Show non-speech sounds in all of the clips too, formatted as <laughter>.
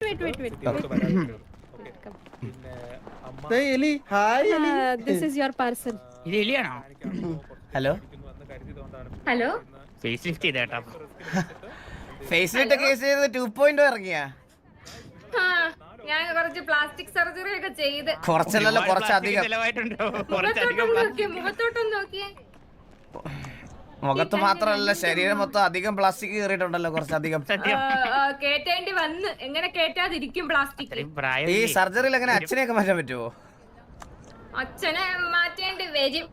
Wait, wait, wait. നമുക്ക് വരാതിരിക്കണം. Okay. Come. പിന്നെ അമ്മ ദേ എലി ഹായ് എലി this is your parcel. ഇത് എലിയാണോ hello face Hello? Face lift ചെയ്തേട്ടാ ഫേസിലിട്ട് കേസ് ചെയ്ത് ടു പോയിന്റ് ഇറങ്ങിയ ആ, ഞാൻ കുറച്ച് പ്ലാസ്റ്റിക് സർജറി ഒക്കെ ചെയ്ത് കുറച്ചല്ലല്ലോ കുറച്ചധികം മുഖത്തോട്ടൊന്ന് നോക്കിയേ മുഖത്ത് മാത്രമല്ല ശരീരം മൊത്തം അധികം പ്ലാസ്റ്റിക് കയറിയിട്ടുണ്ടല്ലോ കുറച്ചധികം. കേറ്റേണ്ടി വന്ന്. എങ്ങനെ കേറ്റാതിരിക്കും പ്ലാസ്റ്റിക്? ഈ സർജറിയിൽ എങ്ങനെ അച്ഛനെയൊക്കെ മാറ്റാൻ പറ്റുമോ അച്ഛനെ മാറ്റേണ്ടി വരും.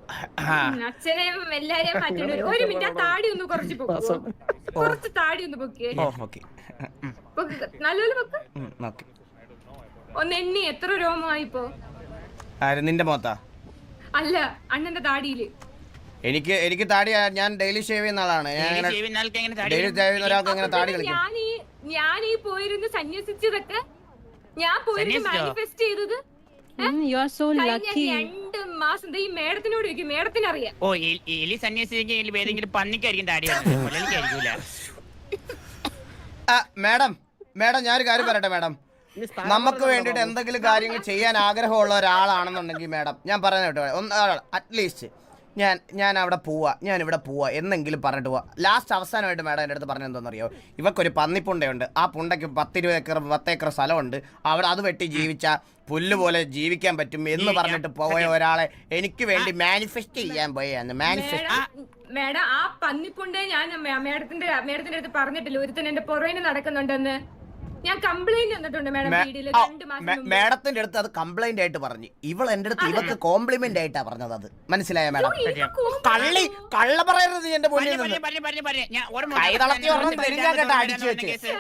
അച്ഛനെ എല്ലാരെയും <laughs> മാറ്റേണ്ടി വരും. ഒരു മിനിറ്റ് താടി ഒന്ന് കുറച്ച് പൊക്കുവോ കുറച്ച് താടി ഒന്ന് പൊക്കിയേ. നല്ലപോലെ പൊക്ക്. ഓക്കെ ഒന്ന് എണ്ണി. എത്ര രോമമായിപ്പോ? നിന്റെ മുഖത്താ? അല്ല അണ്ണന്റെ താടിയിൽ. എനിക്ക് എനിക്ക് താടി ഞാൻ ഡെയിലി ഷേവ് ചെയ്യുന്ന ആളാണ്. ഡെയിലി ഷേവ് ചെയ്യുന്ന എങ്ങനെ താടി ഡെയിലി ഷേവ് ചെയ്യുന്ന ഒരാൾക്ക് എങ്ങനെ താടി കളിക്കും? ഞാൻ ഈ ഞാൻ ഈ പോയിരുന്ന് സന്യസിച്ചതൊക്കെ ഞാൻ പോയിരുന്ന് സന്യസിച്ചോ? മാനിഫെസ്റ്റ് ചെയ്തത് you are so കഴിഞ്ഞ lucky. രണ്ട് മാസം ദേ ഈ മേഡത്തിനോട് ചോദിക്കും മേഡത്തിന് അറിയാം ഓ എ- എലി സന്യാസിക്ക് ഏതെങ്കിലും പന്നിക്കായിരിക്കും താടി <laughs> മുലലിക്കായിരിക്കൂല ആ, മാഡം മാഡം ഞാനൊരു കാര്യം പറയട്ടെ മാഡം. നമുക്ക് വേണ്ടിയിട്ട് എന്തെങ്കിലും കാര്യങ്ങൾ ചെയ്യാൻ ആഗ്രഹമുള്ള ഒരാളാണെന്നുണ്ടെങ്കിൽ മാഡം ഞാൻ പറയുന്നത് കേട്ടോ ഒന്ന് അറ്റ്ലീസ്റ്റ് ഞാൻ ഞാൻ അവിടെ പോവാ ഞാൻ ഇവിടെ പോവാ എന്നെങ്കിലും പറഞ്ഞിട്ട് പോവാ. ലാസ്റ്റ് അവസാനമായിട്ട് മാഡം എന്റെ അടുത്ത് പറഞ്ഞത് എന്താണെന്നറിയോ? ഇവക്കൊരു പന്നിപ്പുണ്ടയുണ്ട്. ആ പുണ്ടയ്ക്ക് പത്തിരുപത് ഏക്കർ പത്തേക്കർ സ്ഥലമുണ്ട്. അവിടെ അത് വെട്ടി ജീവിച്ച പുല്ല് പോലെ ജീവിക്കാൻ പറ്റും എന്ന് പറഞ്ഞിട്ട് പോയ ഒരാളെ എനിക്ക് വേണ്ടി മാനിഫെസ്റ്റ് ചെയ്യാൻ പോയാണ് മാനിഫെസ്റ്റ് മേഡം ആ പന്നിപ്പുണ്ടേ ഞാൻ മാഡത്തിന്റെ മേഡത്തിന്റെ മേഡത്തിന്റെ അടുത്ത് പറഞ്ഞിട്ടില്ല. ഒരുത്തൻ എന്റെ പുറകിന് നടക്കുന്നുണ്ടെന്ന്. ഞാൻ കംപ്ലൈന്റ് മേഡം വീഡിയോയിൽ രണ്ട് മാസം. മാഡത്തിന്റെ അടുത്ത് അത് കംപ്ലൈന്റ് ആയിട്ട് പറഞ്ഞു. ഇവൾ എന്റെ അടുത്ത് ഇവക്ക് കോംപ്ലിമെന്റ് ആയിട്ടാ പറഞ്ഞത് അത്. മനസ്സിലായ മാഡം? കള്ളി കള്ള പറയരുത് നീ എന്റെ മുന്നിൽ നിന്ന്. ഒരെണ്ണം തിരിഞ്ഞാ കേട്ടോ അടിച്ചു വെച്ച്.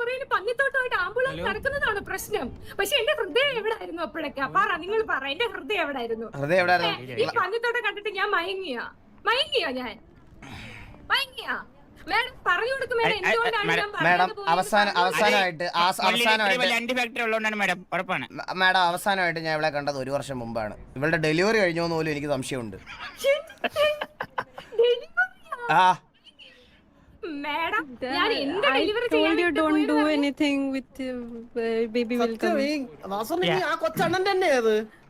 പുറകിന് പന്നിത്തോട്ടമായിട്ട് നടക്കുന്നതാണ് പ്രശ്നം. പക്ഷെ എന്റെ ഹൃദയം എവിടായിരുന്നു അപ്പോഴൊക്കെ? പറ നിങ്ങൾ പറ. എന്റെ ഹൃദയം എവിടായിരുന്നു? ഹൃദയം എവിടെ ഈ പന്നിത്തോട്ടം കണ്ടിട്ട് ഞാൻ മയങ്ങിയ? മയങ്ങിയ ഞാൻ? മയങ്ങിയ? മേഡം. അവസാന. അവസാനമായിട്ട് അവസാനമായിട്ട് രണ്ട് ഫാക്ടറി ഉള്ളതുകൊണ്ടാണ് മാഡം ഉറപ്പാണ്. മാഡം അവസാനമായിട്ട് ഞാൻ ഇവളെ കണ്ടത് ഒരു വർഷം മുമ്പാണ്. ഇവളുടെ ഡെലിവറി കഴിഞ്ഞോന്ന് പോലും എനിക്ക് സംശയമുണ്ട്. ആ. മേഡം ഞാൻ എന്ത് ഡെലിവറി with uh,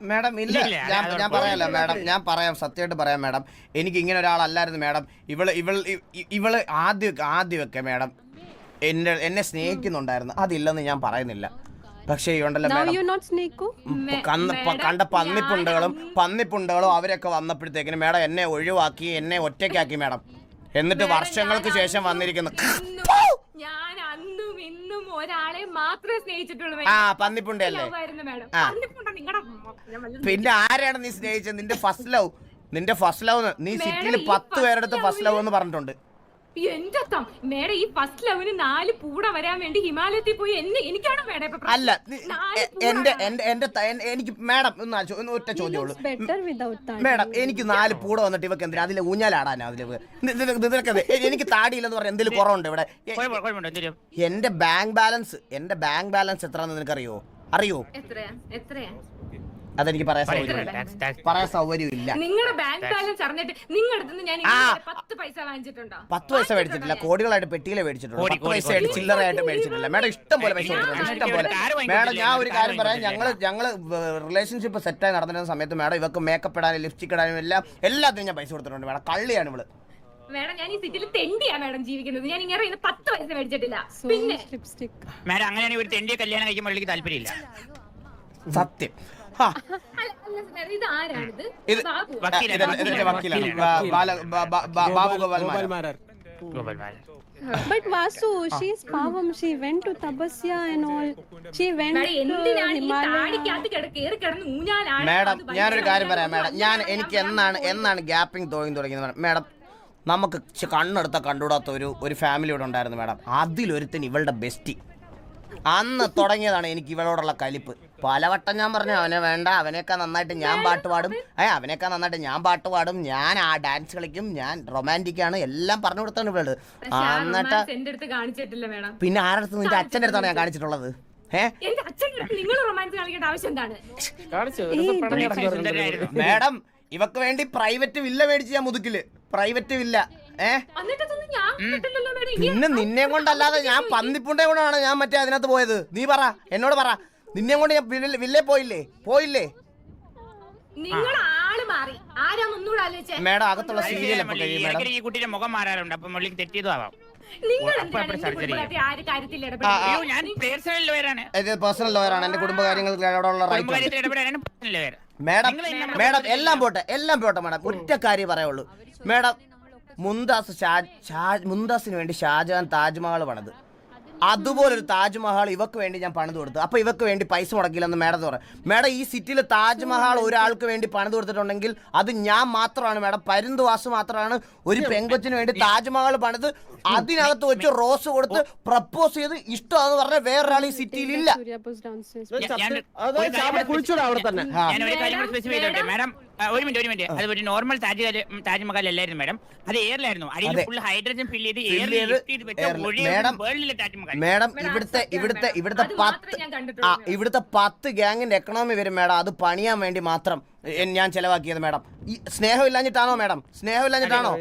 മാഡം ഇല്ല ഞാൻ ഞാൻ പറയാല്ല മാഡം ഞാൻ പറയാം സത്യമായിട്ട് പറയാം മാഡം. എനിക്ക് ഇങ്ങനെ ഒരാളല്ലായിരുന്നു മാഡം. ഇവൾ ഇവൾ ഇ- ഇ- ഇവൾ ആദ്യം ആദ്യമൊക്കെ മാഡം എന്നെ എന്നെ സ്നേഹിക്കുന്നുണ്ടായിരുന്നു. അതില്ലെന്ന് ഞാൻ പറയുന്നില്ല. പക്ഷേ ഉണ്ടല്ലോ കണ്ട പന്നിപ്പുണ്ടകളും പന്നിപ്പുണ്ടകളും അവരൊക്കെ വന്നപ്പോഴത്തേക്കിന് മാഡം എന്നെ ഒഴിവാക്കി എന്നെ ഒറ്റയ്ക്കാക്കി മാഡം. എന്നിട്ട് വർഷങ്ങൾക്ക് ശേഷം വന്നിരിക്കുന്നു. ഞാൻ അന്നും ഇന്നും ഒരാളെ മാത്രമേ സ്നേഹിച്ചിട്ടുള്ളൂ ആ. പന്നിപ്പുണ്ട? നിങ്ങളുടെ പിന്നെ ആരാണ് നീ സ്നേഹിച്ചത്? നിന്റെ ഫസ്റ്റ് ലവ് നിന്റെ ഫസ്റ്റ് ലവ് നീ സിറ്റിയിൽ പത്ത് പേരെടുത്ത് ഫസ്റ്റ് ലവ് എന്ന് പറഞ്ഞിട്ടുണ്ട്. എന്റെ തം മേഡം ഈ ഫസ്റ്റ് ലവിന് നാല് പൂട വരാൻ വേണ്ടി ഹിമാലയത്തിൽ പോയി എന്നെ എനിക്കാണോ മേഡം ഇപ്പൊ അല്ല എന്റെ എന്റെ എനിക്ക് മാഡം ഒന്ന് ഒറ്റ ചോദ്യമുള്ളൂ. മാഡം എനിക്ക് നാല് പൂട വന്നിട്ട് ഇവക്ക് എന്തിനാ? അതിലെ ഊഞ്ഞാലാടാനാ അതിൽ നി- നി- നിനക്ക് അത് എ- എനിക്ക് താടിയില്ലെന്ന് പറഞ്ഞ എന്തെങ്കിലും കുറവുണ്ട് ഇവിടെ? എന്റെ ബാങ്ക് ബാലൻസ് എന്റെ ബാങ്ക് ബാലൻസ് എത്രയാണെന്ന് നിനക്കറിയോ? അറിയോ? എത്രയാ? എത്രയാ? അതെനിക്ക് പറയാൻ പറയൂ, സൗകര്യമില്ല. പറയാൻ സൗകര്യമില്ല. നിങ്ങളുടെ ബാങ്ക് ബാലൻസ് അറിഞ്ഞിട്ട് നിങ്ങളുടെ അടുത്ത് ഞാൻ പത്ത് പൈസ വാങ്ങിച്ചിട്ടുണ്ടോ? പത്ത് പൈസ മേടിച്ചിട്ടില്ല. കോടികളായിട്ട് പെട്ടിയിലെ മേടിച്ചിട്ടുണ്ട് പത്ത് പൈസ. ചില്ലറയായിട്ട് മേടിച്ചിട്ടില്ല. മേഡം ഇഷ്ടം പോലെ പൈസ കൊടുത്തിട്ടുണ്ട് ഇഷ്ടം പോലെ. മേഡം ഞാൻ ഒരു കാര്യം പറയാം. ഞങ്ങൾ ഞങ്ങൾ റിലേഷൻഷിപ്പ് സെറ്റായി നടന്നിരുന്ന സമയത്ത് മേഡം ഇവർക്ക് മേക്കപ്പ് ഇടാനും ലിപ്സ്റ്റിക് ഇടാനും എല്ലാം എല്ലാത്തിനും ഞാൻ പൈസ കൊടുത്തിട്ടുണ്ട് മേഡം. കള്ളിയാണ് ഇവൾ. മേഡം ഞാൻ ഈ സിറ്റിയിൽ തെണ്ടിയാ മേഡം ജീവിക്കുന്നത്. ഞാൻ ഇങ്ങനെ പത്ത് പൈസ മേടിച്ചിട്ടില്ല. So പിന്നെ much lipstick. മാഡം അങ്ങനെയാണെങ്കിൽ ഒരു തെണ്ടിയെ കല്യാണം കഴിക്കുമ്പോൾ എനിക്ക് താല്പര്യമില്ല. സത്യം. ഇത് ബാബു. ഇതെന്റെ വക്കീലാണ്. Gopal Marar. But Vasu, she's Pavam. She went to Tabasya and all. She went madam to Himalaya. Madam ഞാനൊരു കാര്യം പറയാം മാഡം. ഞാൻ എനിക്ക് എന്നാണ് എന്നാണ് ഗ്യാപ്പിംഗ് തോന്നി തുടങ്ങിയത് മാഡം. മാഡം നമുക്ക് കണ്ണെടുത്ത കണ്ടുകൂടാത്ത ഒരു ഒരു ഫാമിലി ഇവിടെ ഉണ്ടായിരുന്നു മാഡം. അതിലൊരുത്തിന് ഇവളുടെ ബെസ്റ്റി അന്ന് തുടങ്ങിയതാണ് എനിക്ക് ഇവളോടുള്ള കലിപ്പ്. പലവട്ടം ഞാൻ പറഞ്ഞു അവനെ വേണ്ട അവനെയൊക്കെ നന്നായിട്ട് ഞാൻ പാട്ട് പാടും. ഏ അവനെയൊക്കെ നന്നായിട്ട് ഞാൻ പാട്ട് പാടും. ഞാൻ ആ ഡാൻസ് കളിക്കും ഞാൻ റൊമാന്റിക് ആണ്. എല്ലാം പറഞ്ഞു കൊടുത്താണ് ഇവൾ. പക്ഷെ ആ എന്നിട്ട് അടുത്ത് കാണിച്ചിട്ടില്ല മേഡം. പിന്നെ ആരുടെ അടുത്ത്? നിന്റെ അച്ഛന്റെ അടുത്താണ് ഞാൻ കാണിച്ചിട്ടുള്ളത്. മേഡം ഇവക്ക് വേണ്ടി പ്രൈവറ്റ് വില്ല മേടിച്ച് ഞാൻ മുതുക്കിൽ. പ്രൈവറ്റ് ഇല്ല പിന്നെ നിന്നെ കൊണ്ടല്ലാതെ ഞാൻ പന്നിപ്പുണ്ടെ കൊണ്ടാണ് ഞാൻ മറ്റേ അതിനകത്ത് പോയത്. നീ പറ. എന്നോട് പറ. നിന്നെ കൊണ്ട് ഞാൻ വില്ലേ പോയില്ലേ? പോയില്ലേ? നിങ്ങൾ ആൾ മാറി. ആരാന്നൊന്നുകൂടെ ആലോചിച്ചേ? മേഡം അകത്തുള്ള ഈ കുട്ടിയുടെ മുഖം മാറാറുണ്ട്. അപ്പൊ മുള്ളിക്ക് പേഴ്സണൽ ലോയറാണ് ഇത് പേഴ്സണൽ ലോയറാണ് എന്റെ കുടുംബ അവിടെയുള്ള റൈറ്റ് ലോയർ മേഡം മേഡം എല്ലാം പോട്ടെ എല്ലാം പോട്ടെ മേഡം. ഒറ്റ കാര്യം പറയുള്ളൂ മേഡം മുംതാസ് ഷാ- ഷാ- മുംതാസിന് വേണ്ടി ഷാജഹാൻ താജ്മഹൽ പണിത്. അതുപോലൊരു താജ്മഹൽ ഇവക്ക് വേണ്ടി ഞാൻ പണിത് കൊടുത്തു. അപ്പൊ ഇവക്ക് വേണ്ടി പൈസ മുടക്കില്ലെന്ന് മേഡം പറയാം. മേഡം ഈ സിറ്റിയിലെ താജ്മഹൽ ഒരാൾക്ക് വേണ്ടി പണിത് കൊടുത്തിട്ടുണ്ടെങ്കിൽ അത് ഞാൻ മാത്രമാണ് മേഡം. പരുന്തുവാസ് മാത്രമാണ് ഒരു പെങ്കൊച്ചിന് വേണ്ടി താജ്മഹൽ പണിത് അതിനകത്ത് വെച്ച് റോസ് കൊടുത്ത് പ്രപ്പോസ് ചെയ്ത് ഇഷ്ടമാണെന്ന് പറഞ്ഞ വേറൊരാൾ ഈ സിറ്റിയിൽ ഇല്ല ഒരു അവിടെ തന്നെ. ഞാൻ ഒരു കാര്യം കൂടി സ്പെസിഫൈ ചെയ്തോട്ടെ മാഡം. ഒരു മിനിറ്റ് ഒരു മിനിറ്റ്. അത് ഒരു നോർമൽ താജ്മഹൽ താജ്മഹൽ അല്ലായിരുന്നു മാഡം. അത് എയറിലായിരുന്നു അടിയിൽ ഫുൾ ഹൈഡ്രജൻ ഫിൽ ചെയ്ത് എയർ എയറിൽ വേൾഡിലെ താജ്മഹൽ മേഡം ഇവിടുത്തെ ഇവിടുത്തെ. ഇവിടുത്തെ പത്ത് ആ. ഇവിടുത്തെ പത്ത് ഗ്യാങ്ങിന്റെ എക്കണോമി വരും മേഡം അത് പണിയാൻ വേണ്ടി മാത്രം ഞാൻ ചെലവാക്കിയത് മേഡം ഈ സ്നേഹമില്ലാഞ്ഞിട്ടാണോ മേഡം സ്നേഹമില്ലാഞ്ഞിട്ടാണോ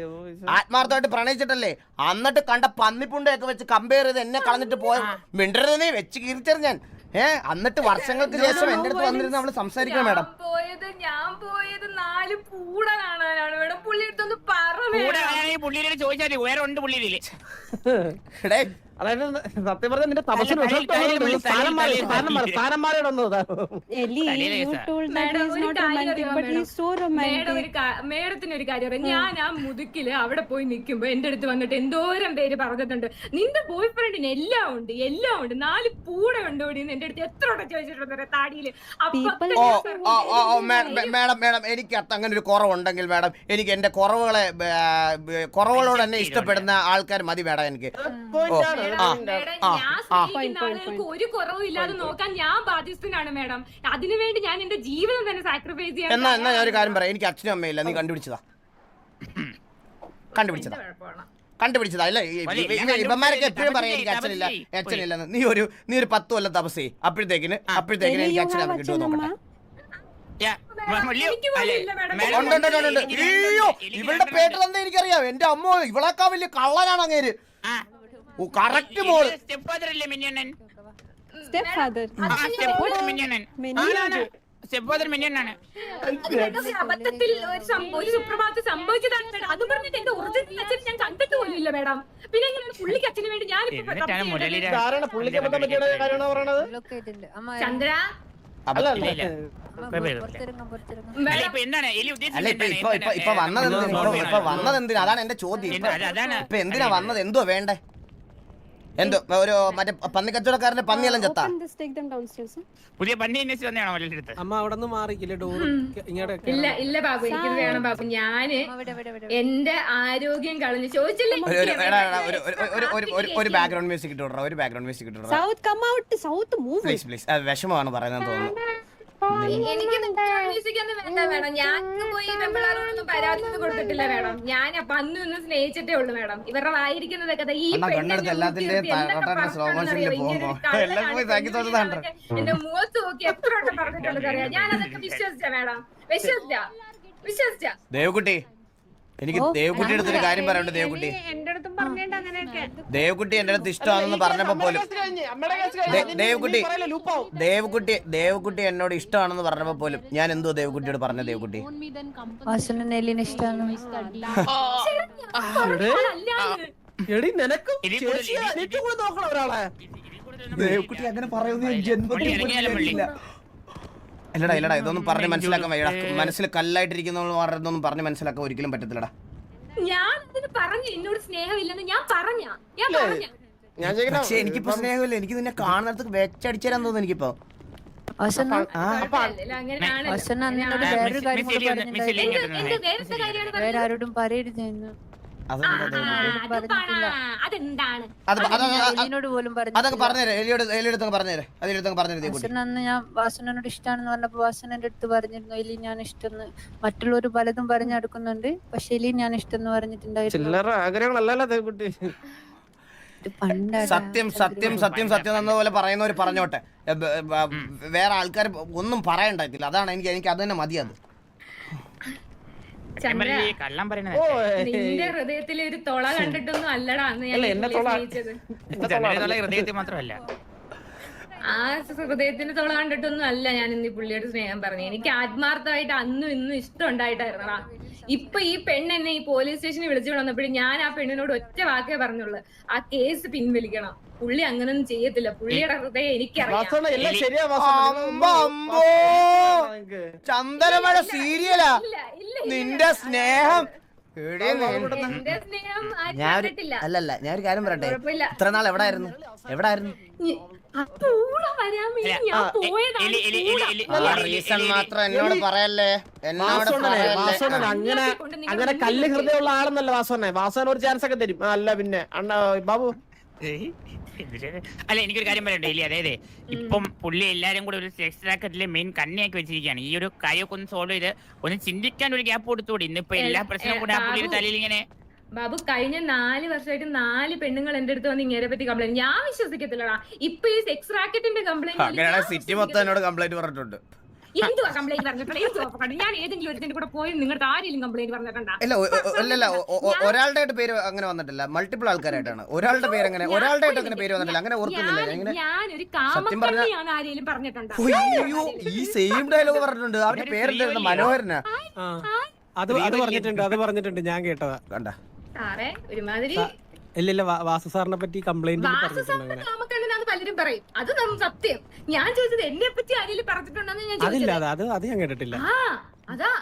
ആത്മാർത്ഥമായിട്ട് പ്രണയിച്ചിട്ടല്ലേ? എന്നിട്ട് കണ്ട പന്നിപ്പുണ്ടൊക്കെ വെച്ച് കമ്പയർ ചെയ്ത് എന്നെ കളഞ്ഞിട്ട് പോയ മിണ്ടരുത് നീ വെച്ച് കീറിച്ചത് ഞാൻ. ഏ എന്നിട്ട് വർഷങ്ങൾക്ക് ശേഷം എന്റെ അടുത്ത് വന്നിരുന്ന് നമ്മൾ സംസാരിക്കണം മേഡം ഞാൻ പോയത് ഞാൻ പോയത് നാല് പൂട കാണാനാണ് മേഡം പുള്ളി അടുത്തൊന്ന് പറ കൂടെ മേഡം. ആണെങ്കിൽ പുള്ളിയുടെ ചോദിച്ചാൽ വേറെ ഉണ്ട് പുള്ളിയിൽ. അതായത് സത്യം പറഞ്ഞ നിന്റെ തപസ്സിന് മേഡത്തിനൊരു സ്ഥാനം മാറിയുടെ മേഡത്തിന് ഒരു കാര്യം ഞാൻ ആ മുതുക്കിൽ അവിടെ പോയി നിൽക്കുമ്പോ എന്റെ അടുത്ത് വന്നിട്ട് എന്തോരം പേര് പറഞ്ഞിട്ടുണ്ട്. നിന്റെ ബോയ് ഫ്രണ്ടിന് എല്ലാം ഉണ്ട് എല്ലാം ഉണ്ട്. നാല് പൂട ഉണ്ട് ഓടി എന്റെ അടുത്ത് എത്ര വട്ടം ചോദിച്ചിട്ടുണ്ട് താടിയിൽ? മേഡം മേഡം എനിക്ക് അങ്ങനെ ഒരു കുറവുണ്ടെങ്കിൽ മേഡം എനിക്ക് എന്റെ കുറവുകളെ കുറവുകളോട് തന്നെ ഇഷ്ടപ്പെടുന്ന ആൾക്കാർ മതി മേഡം എനിക്ക്. ഞാൻ. സ്നേഹിക്കുന്ന ആളുകൾക്ക് ഒരു കുറവും ഇല്ലാതെ നോക്കാൻ ഞാൻ ബാധ്യസ്ഥനാണ് മാഡം. അതിനുവേണ്ടി ഞാൻ എന്റെ ജീവിതം തന്നെ സാക്രിഫൈസ് ചെയ്യാൻ എന്നാ എന്നാ ഞാൻ ഒരു കാര്യം പറയാം. എനിക്ക് അച്ഛനും അമ്മയില്ല നീ കണ്ടുപിടിച്ചതാ. കണ്ടുപിടിച്ചതാ. കണ്ടുപിടിച്ചതാ. അല്ലേ ഇവന്മാരൊക്കെ എപ്പോഴും പറയാം എനിക്ക് അച്ഛനില്ല. അച്ഛനില്ലെന്ന്. നീ ഒരു നീ ഒരു പത്ത് കൊല്ലം തപസ് ചെയ്യ് അപ്പോഴത്തേക്കിന് അപ്പോഴത്തേക്കിന് എനിക്ക് അച്ഛനമ്മ? നോക്കട്ടെ അയ്യോ എനിക്ക് ഇവളുടെ എന്താ എനിക്കറിയാം? എന്റെ അമ്മ ഇവളേക്കാ വലിയ കള്ളനാണ് അങ്ങേര്. ആ. കറക്റ്റ് ബോൾ സ്റ്റെപ്പ് ഫാദർ അല്ലേ. ആ, സ്റ്റെപ്പ് ഫാദർ മിനിയണ്ണൻ. മിനിയൻ? ആണാണ്. step father ഒരു അബദ്ധത്തിൽ ഒരു സംഭവം ഒരു സുപ്രഭാതത്തിൽ സംഭവിച്ചതാണ് അത് പറഞ്ഞിട്ട് എന്റെ ഒറിജിനൽ അച്ഛൻ ഞാൻ കണ്ടിട്ട് പോലും ഇല്ല മേഡം. പിന്നെ ഒരു പുള്ളിക്ക് അച്ഛന് വേണ്ടി ഞാൻ ചന്ദ്ര? ഇപ്പൊ വന്നത് എന്തിനാ? ഇപ്പൊ ഇപ്പൊ വന്നത് എന്തിനാ? അതാണ് എന്റെ ചോദ്യം. അതാണ്. ഇപ്പൊ എന്തിനാ വന്നത്? എന്തോ വേണ്ടേ? എന്തോ ഒരു മറ്റേ പന്നി കച്ചവടക്കാരന്റെ പന്നിയെല്ലാം ചത്താ? പുതിയ പന്നി അന്വേഷിച്ച് മുരളിയുടെ അടുത്ത്? അമ്മ അവിടെ നിന്ന് മാറിക്കില്ല ഡോറ് ഇങ്ങോട്ട് ഇല്ല ഇല്ല ബാബു എനിക്കിത് വേണം ബാബു. ഞാൻ എന്റെ ആരോഗ്യം കളഞ്ഞു ചോദിച്ചില്ലേ? ഒരു ഒരു എടാ, എടാ, ഒരു ഒരു ഒരു ഒരു ഒരു ഒരു ബാക്ക്ഗ്രൗണ്ട് മ്യൂസിക് ഇട്ടു ഒരു ബാക്ക്ഗ്രൗണ്ട് മ്യൂസിക് ഇട്ടു south come out south move please please വിഷമമാണ് പറയുന്നത് തോന്നുന്നു. എനിക്ക് മ്യൂസിക് വേണ്ട വേണം ഞാൻ പോയി പെമ്പിളാരോടൊന്നും പരാതി ഒന്നും കൊടുത്തിട്ടില്ല മേഡം. ഞാൻ അപ്പൊ അന്ന് ഒന്ന് സ്നേഹിച്ചിട്ടേ ഉള്ളൂ മേഡം. ഇവരുടെ വായിരിക്കുന്നതൊക്കെ ഈ? എന്റെ മുഖത്ത് നോക്കി എത്ര വട്ടം പറഞ്ഞിട്ടുള്ളത് അറിയാം? ഞാൻ അതൊക്കെ വിശ്വസിച്ച മേഡം. വിശ്വസിച്ച. വിശ്വസിച്ച. ദേവക്കുട്ടി എനിക്ക് ദേവക്കുട്ടി അടുത്ത് ഒരു കാര്യം പറയണ്ട ദേവകുട്ടി ദേവകുട്ടി ദേവക്കുട്ടി എന്റെ അടുത്ത് ഇഷ്ടമാണെന്ന് പറഞ്ഞപ്പോ പോലും ദേവകുട്ടി ദേവകുട്ടി ദേവകുട്ടി കഴിഞ്ഞ് ദേവക്കുട്ടി ലൂപ്പാവും ദേവക്കുട്ടി ദേവക്കുട്ടി എന്നോട് ഇഷ്ടമാണെന്ന് പറഞ്ഞപ്പോ പോലും ഞാൻ എന്തോ ദേവക്കുട്ടിയോട് പറഞ്ഞ ദേവക്കുട്ടി ദേവക്കുട്ടി അങ്ങനെ പറയുന്നത് ജന്മത്തിൽ പുള്ളി ഇറങ്ങിയാലും പുള്ളി. ഇല്ല. അല്ലടാ ഇല്ലടാ ഇതൊന്നും പറഞ്ഞ് മനസ്സിലാക്കാൻ വയ്യടാ. മനസ്സിൽ കല്ലായിട്ടിരിക്കുന്നവരും പറഞ്ഞ് മനസ്സിലാക്കാൻ ഒരിക്കലും പറ്റത്തില്ലടാ. ഞാൻ പറഞ്ഞു എന്നോട് സ്നേഹമില്ലെന്ന് ഞാൻ പറഞ്ഞ. ഞാൻ പറഞ്ഞ. പക്ഷെ എനിക്കിപ്പോ സ്നേഹമില്ല. എനിക്ക് നിന്നെ കാണുന്നിടത്ത് വെച്ചടിച്ചാൻ തോന്നുന്നു എനിക്കിപ്പോ. അങ്ങനെയാണ് ആ, വേറൊരു കാര്യം കൂടെ പറഞ്ഞിട്ടുണ്ടായിരുന്നു. വേറെ ആരോടും പറയരുതെന്ന് അതെന്താണ്? അത് അത് അത് അത് അതൊക്കെ പറഞ്ഞുതരാം. എലിയോട് എലിയോടത്തൊക്കെ പറഞ്ഞുതരാം. അതിലെടുത്തൊക്കെ പറഞ്ഞുതരാം ദേവക്കുട്ടി വാസന അന്ന് ഞാൻ വാസനോട് ഇഷ്ടമാണെന്ന് പറഞ്ഞപ്പോ വാസന എന്റെ അടുത്ത് പറഞ്ഞിരുന്നു എലി ഞാൻ ഇഷ്ടം മറ്റുള്ളവർ പലതും പറഞ്ഞെടുക്കുന്നുണ്ട് പക്ഷെ എലി ഞാൻ പറഞ്ഞിട്ടുണ്ടായിരുന്നു. ദേവക്കുട്ടി ഇത് പണ്ടാണ് സത്യം സത്യം സത്യം സത്യം എന്നതുപോലെ പറയുന്നവർ പറഞ്ഞോട്ടെ. വേറെ ആൾക്കാർ ഒന്നും പറയണ്ടായിട്ടില്ല അതാണ് എനിക്ക് എനിക്ക് അത് തന്നെ മതി അത് സത്യം ചന്ദ്ര. പറഞ്ഞാ ഈ കള്ളം പറയണത് ഓ നിന്റെ ഹൃദയത്തിലെ ഒരു തൊള കണ്ടിട്ടൊന്നും അല്ലടാ എന്നെ ഹൃദയത്തിൽ മാത്രമല്ല. ആ ഹൃദയത്തിന്റെ തോളം കണ്ടിട്ടൊന്നും അല്ല ഞാൻ ഇന്ന് ഈ പുള്ളിയോട് സ്നേഹം പറഞ്ഞു എനിക്ക് ആത്മാർത്ഥമായിട്ട് അന്നും ഇന്നും ഇഷ്ടം ഉണ്ടായിട്ടായിരുന്നടാ ഇപ്പൊ ഈ പെണ്ണ് എന്നെ ഈ പോലീസ് സ്റ്റേഷനിൽ വിളിച്ചു വന്നപ്പോഴും ഞാൻ ആ പെണ്ണിനോട് ഒറ്റ വാക്കേ പറഞ്ഞുള്ളൂ. ആ കേസ് പിൻവലിക്കണം. പുള്ളി അങ്ങനൊന്നും ചെയ്യത്തില്ല. പുള്ളിയുടെ ഹൃദയം എനിക്കറിയാം. ചന്ദനമഴ സീരിയലാ. ഇല്ല ഇല്ല. നിന്റെ സ്നേഹം ഞാൻ ഒരു അല്ലല്ല ഞാൻ ഒരു കാര്യം പറയട്ടെ? ഇത്ര നാൾ എവിടെ ആയിരുന്നു എവിടെ ആയിരുന്നു റീസൺ മാത്രം എന്നോട് പറയല്ലേ? എന്നോട് അങ്ങനെ അങ്ങനെ കല്ല് ഹൃദയമുള്ള ആളെന്നല്ല വാസവനെ വാസവൻ ഒരു ചാൻസ് ഒക്കെ തരും. അല്ല പിന്നെ. അണ്ണ ബാബു? അല്ല എനിക്കൊരു കാര്യം പറയട്ടെ ഇല്ലേ അതായത് ഇപ്പം പുള്ളി എല്ലാരും കൂടെ ഒരു സെക്സ് റാക്കറ്റിലെ മെയിൻ കണ്ണിയാക്കി വെച്ചിരിക്കുകയാണ്. ഈ ഒരു കാര്യമൊക്കെ ഒന്ന് സോൾവ് ചെയ്ത് ഒന്ന് ചിന്തിക്കാൻ ഒരു ഗ്യാപ്പ് കൊടുത്തുകൂടി? ഇന്നിപ്പോ എല്ലാ പ്രശ്നവും കൂടെ ആ പുള്ളിയുടെ ബാബു. തലയിൽ ഇങ്ങനെ ബാബു കഴിഞ്ഞ നാല് വർഷമായിട്ട് നാല് പെണ്ണുങ്ങൾ എന്റെ അടുത്ത് വന്ന് ഇങ്ങനെ പറ്റി കംപ്ലൈന്റ് ഞാൻ വിശ്വസിക്കത്തില്ലടാ. ഇപ്പൊ ഈ സെക്സ് റാക്കറ്റിന്റെ കംപ്ലൈന്റ് സിറ്റി മൊത്തം എന്നോട് കംപ്ലൈന്റ് പറഞ്ഞിട്ടുണ്ട്. എന്തുവാ കംപ്ലൈന്റ് പറഞ്ഞിട്ടുണ്ട് എന്തുവാ? ഞാൻ ഏതെങ്കിലും ഒരുത്തിന്റെ കൂടെ പോയി നിങ്ങളുടെ ആരെങ്കിലും കംപ്ലൈന്റ് പറഞ്ഞിട്ടുണ്ടാ? ഒ- അല്ലല്ല ഒരാളുടെ ആയിട്ട് പേര് അങ്ങനെ വന്നിട്ടില്ല. മൾട്ടിപ്പിൾ ആൾക്കാരായിട്ടാണ്. ഒരാളുടെ പേര് അങ്ങനെ ഒരാളുടെ ആയിട്ട് അങ്ങനെ പേര് വന്നിട്ടില്ല. അങ്ങനെ ഓർക്കുന്നില്ല. ഞാൻ ഇങ്ങനെ ഞാനൊരു കാമക്കണ്ണിയാണ് ആരെങ്കിലും പറഞ്ഞിട്ടുണ്ടോ? അയ്യോ ഈ സെയിം ഡയലോഗ് പറഞ്ഞിട്ടുണ്ട്. അവന്റെ പേരെന്തായിരുന്നു മനോഹരനാ? അത് അത് പറഞ്ഞിട്ടുണ്ട് അത് പറഞ്ഞിട്ടുണ്ട്. ഞാൻ കേട്ടതാ. കണ്ട. സാറേ ഒരുമാതിരി ഇല്ല ഇല്ല വാസു സാറിനെ പറ്റി കംപ്ലൈന്റ് പറഞ്ഞിട്ടുണ്ട് അങ്ങനെ. പലരും പറയും. അത് നമ്മ സത്യം. ഞാൻ ചോദിച്ചത് എന്നെ പറ്റി ആരെങ്കിലും പറഞ്ഞിട്ടുണ്ടെന്ന് ഞാൻ അതില്ല ചോദിച്ചത് അത് അത് അത് ഞാൻ കേട്ടിട്ടില്ല. ആ അതാ.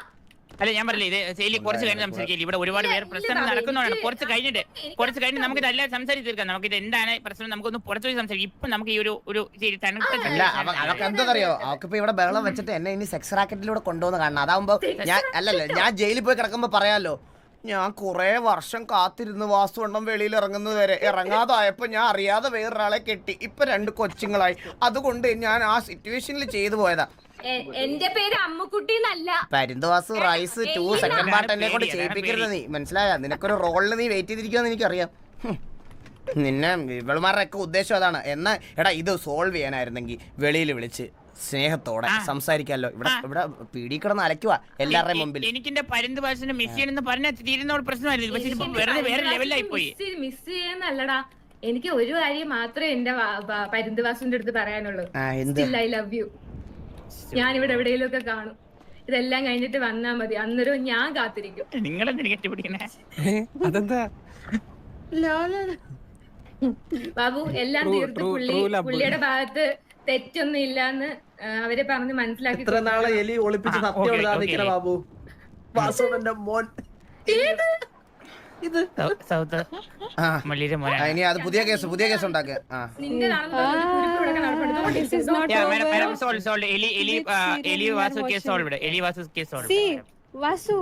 അല്ല ഞാൻ പറഞ്ഞില്ലേ ഇത് ശൈലി കുറച്ച് കഴിഞ്ഞ് സംസാരിക്കില്ല? ഇവിടെ ഒരുപാട് പേര് പ്രശ്നങ്ങൾ നടക്കുന്നതാണ്. കുറച്ച് കഴിഞ്ഞിട്ട് കുറച്ച് കഴിഞ്ഞ് നമുക്ക് ഇതെല്ലാം സംസാരിച്ച് തീർക്കാം. നമുക്ക് ഇത് എന്താണ് പ്രശ്നം നമുക്കൊന്ന് പുറത്തു പോയി സംസാരിക്കാം. ഇപ്പൊ നമുക്ക് ഈ ഒരു ഒരു ശരി തണുത്ത അല്ല അവ- അവക്ക് എന്തറിയോ അവക്കിപ്പോ ഇവിടെ ബഹളം വെച്ചിട്ട് എന്നെ ഇനി സെക്സ് റാക്കറ്റിലൂടെ കൊണ്ടുവന്ന് കാണണം. അതാവുമ്പോ ഞാൻ അല്ലല്ല ഞാൻ ജയിലിൽ പോയി കിടക്കുമ്പോ പറയാലോ ഞാൻ കുറെ വർഷം കാത്തിരുന്ന് വാസുവണ്ണം വെളിയിൽ ഇറങ്ങുന്നത് വരെ. ഇറങ്ങാതായപ്പോ ഞാൻ അറിയാതെ വേറൊരാളെ കെട്ടി. ഇപ്പൊ രണ്ട് കൊച്ചുങ്ങളായി. അതുകൊണ്ട് ഞാൻ ആ സിറ്റുവേഷനിൽ ചെയ്തു പോയതാ. എന്റെ പേര് അമ്മുക്കുട്ടി എന്നല്ല പരിന്തവാസു റൈസ് ടു സെക്കൻഡ് പാർട്ട് എന്നെ കൊണ്ട് ചെയ്യിപ്പിക്കരുത് നീ. മനസ്സിലായ? നിനക്കൊരു റോളിൽ നീ വെയിറ്റ് ചെയ്തിരിക്കുമെന്ന് എനിക്കറിയാം. നിന്നെ ഇവളുമാരുടെ ഒക്കെ ഉദ്ദേശം അതാണ്. എന്നാ എടാ ഇത് സോൾവ് ചെയ്യാനായിരുന്നെങ്കിൽ വെളിയിൽ വിളിച്ച്. സ്നേഹത്തോടെ. സംസാരിക്കാമല്ലോ ഇവിടെ ഇവിടെ പീടി കിടന്ന് അലക്കുവാ എല്ലാവരുടെയും മുമ്പിൽ എനിക്ക് എന്റെ പരുന്ത് ഭാഷനെ മിസ് ചെയ്യണമെന്ന് പറഞ്ഞാൽ തീരുന്ന പ്രശ്നമായിരുന്നു. പക്ഷെ ഇപ്പൊ വേറെ ലെവലായി പോയി. മിസ് ചെയ്യുന്നല്ലടാ. എനിക്ക് ഒരു കാര്യം മാത്രമേ എന്റെ പരുന്തുവാസിന്റെ അടുത്ത് പറയാനുള്ളൂ. ഐ ലവ് യു ഞാൻ ഇവിടെ എവിടെയെങ്കിലും ഒക്കെ കാണും. ഇതെല്ലാം കഴിഞ്ഞിട്ട് വന്നാ മതി. അന്നേരം ഞാൻ കാത്തിരിക്കും. അതെന്താ? ബാബു എല്ലാം തീർത്ത് പുള്ളി പുള്ളിയുടെ ഭാഗത്ത് തെറ്റൊന്നും ഇല്ലാന്ന് അവരെ പറഞ്ഞ് മനസ്സിലാക്കി ഇത്ര നാളെ എലി ഒളിപ്പിച്ച് സത്യം ബാബു? മോൻ. ഇത്? സൗത്ത് മോനെ ആ, ഇനി അത് പുതിയ കേസ് പുതിയ കേസ് ഉണ്ടാക്കുക ആ. Yeah, madam, madam, solved, solved. See, Vasu,